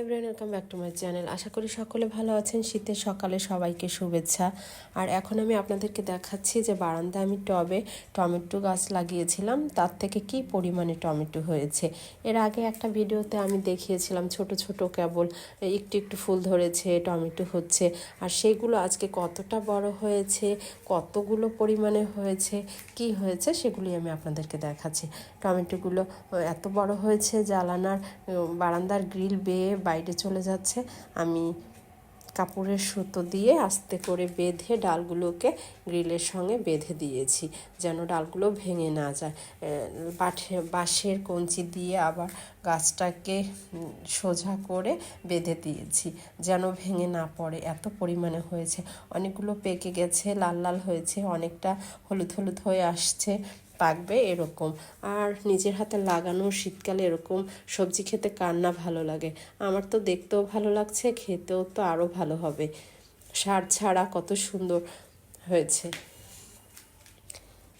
Everyone welcome back to my channel আশা করি সকলে ভালো আছেন। শীতের সকালে সবাইকে শুভেচ্ছা। আর এখন আমি আপনাদেরকে দেখাচ্ছি যে বারান্দায় আমি টবে টমেটো গাছ লাগিয়েছিলাম। তার থেকে কি পরিমাণে টমেটো হয়েছে? এর আগে একটা ভিডিওতে আমি দেখিয়েছিলাম ছোট ছোট কেবল, একটু একটু ফুল ধরেছে, টমেটো হচ্ছে। আর সেইগুলো আজকে কতটা বড় হয়েছে, কতগুলো পরিমাণে হয়েছে, কি হয়েছে সেগুলি আমি আপনাদেরকে দেখাচ্ছি। টমেটোগুলো, এত বড় হয়েছে জ্বালানার, বারান্দার গ্রিল বেয়ে বাইরে চলে যাচ্ছে। আমি কাপড়ের সুতো দিয়ে আস্তে করে বেঁধে ডালগুলোকে গ্রিলের সঙ্গে বেঁধে দিয়েছি, যেন ডালগুলো ভেঙে না যায়। বাঠে, বাঁশের কঞ্চি দিয়ে আবার গাছটাকে সোজা করে বেঁধে দিয়েছি, যেন ভেঙে না পড়ে। এত পরিমাণে হয়েছে। অনেকগুলো পেকে গেছে, লাল লাল হয়েছে, অনেকটা হলুদ হলুদ হয়ে আসছে। পাকবে এরকম। আর নিজের হাতে লাগানো শীতকালে এরকম সবজি খেতে কার না ভালো লাগে? আমার তো দেখতেও ভালো লাগছে, খেতেও তো আরও ভালো হবে। সার ছাড়া কত সুন্দর হয়েছে।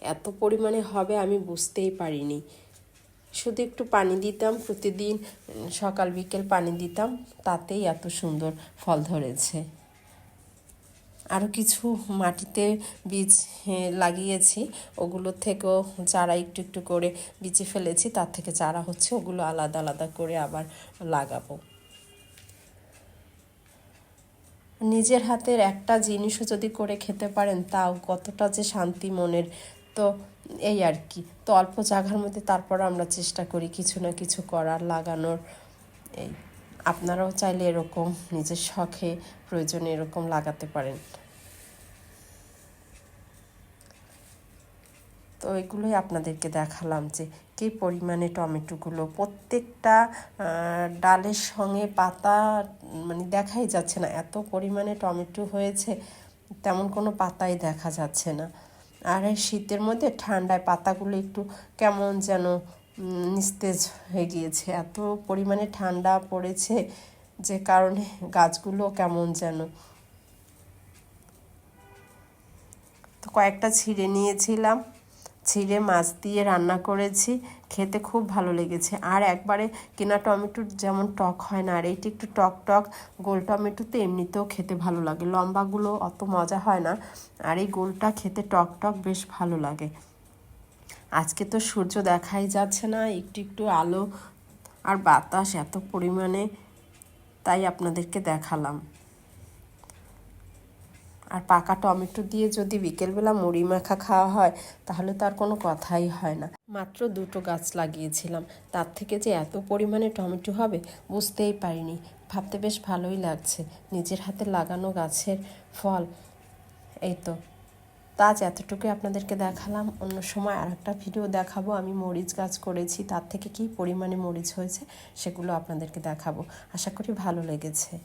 এত পরিমাণে হবে আমি বুঝতেই পারিনি। শুধু একটু পানি দিতাম, প্রতিদিন সকাল, বিকেল পানি দিতাম, তাতেই এত সুন্দর ফল ধরেছে। আরও কিছু মাটিতে বীজ লাগিয়েছি। ওগুলোর থেকেও চারা একটু একটু করে বিচে ফেলেছি। তার থেকে চারা হচ্ছে ওগুলো আলাদা আলাদা করে আবার লাগাবো। নিজের হাতের একটা জিনিসও যদি করে খেতে পারেন, তাও কতটা যে শান্তি মনের। তো এই আর কি। তো অল্প জায়গার মধ্যে তারপর আমরা চেষ্টা করি কিছু না কিছু করার লাগানোর। এই, আপনারাও চাইলে এরকম নিজের শখে প্রয়োজনে এরকম লাগাতে পারেন। তো এগুলোই আপনাদেরকে দেখালাম যে কী পরিমাণে টমেটোগুলো প্রত্যেকটা ডালের সঙ্গে পাতা মানে দেখাই যাচ্ছে না, এত পরিমাণে টমেটো হয়েছে, তেমন কোনো পাতাই দেখা যাচ্ছে না। আর এই শীতের মধ্যে ঠান্ডায় পাতাগুলো একটু কেমন যেন নিস্তেজ হয়ে গিয়েছে, এত পরিমাণে ঠান্ডা পড়েছে যে কারণে গাছগুলো কেমন যেন। তো কয়েকটা ছিঁড়ে নিয়েছিলাম। ছিঁড়ে মাছ দিয়ে রান্না করেছি, খেতে খুব ভালো লেগেছে। আর একবারে কেনা টমেটোর যেমন টক হয় না, আর এইটি একটু টক টক, গোল টমেটো তো এমনিতেও খেতে ভালো লাগে। লম্বাগুলো অত মজা হয় না, আর এই গোলটা খেতে টক টক বেশ ভালো লাগে। আজকে তো সূর্য দেখাই যাচ্ছে না, একটু একটু আলো আর বাতাস এত পরিমাণে, তাই আপনাদেরকে দেখালাম। আর পাকা টমেটো দিয়ে যদি বিকেলবেলা মুড়ি মাখা খাওয়া হয়, তাহলে তার কোনো কথাই হয় না। মাত্র দুটো গাছ লাগিয়েছিলাম। তার থেকে যে এত পরিমাণে টমেটো হবে, বুঝতেই পারিনি। ভাবতে বেশ ভালোই লাগছে। নিজের হাতে লাগানো গাছের ফল। এই তো। তাজ এতটুকু আপনাদেরকে দেখালাম। অন্য সময় আর একটা ভিডিও দেখাবো। আমি মরিচ গাছ করেছি। তার থেকে কি পরিমাণে মরিচ হয়েছে, সেগুলো আপনাদেরকে দেখাবো। আশা করি ভালো লেগেছে।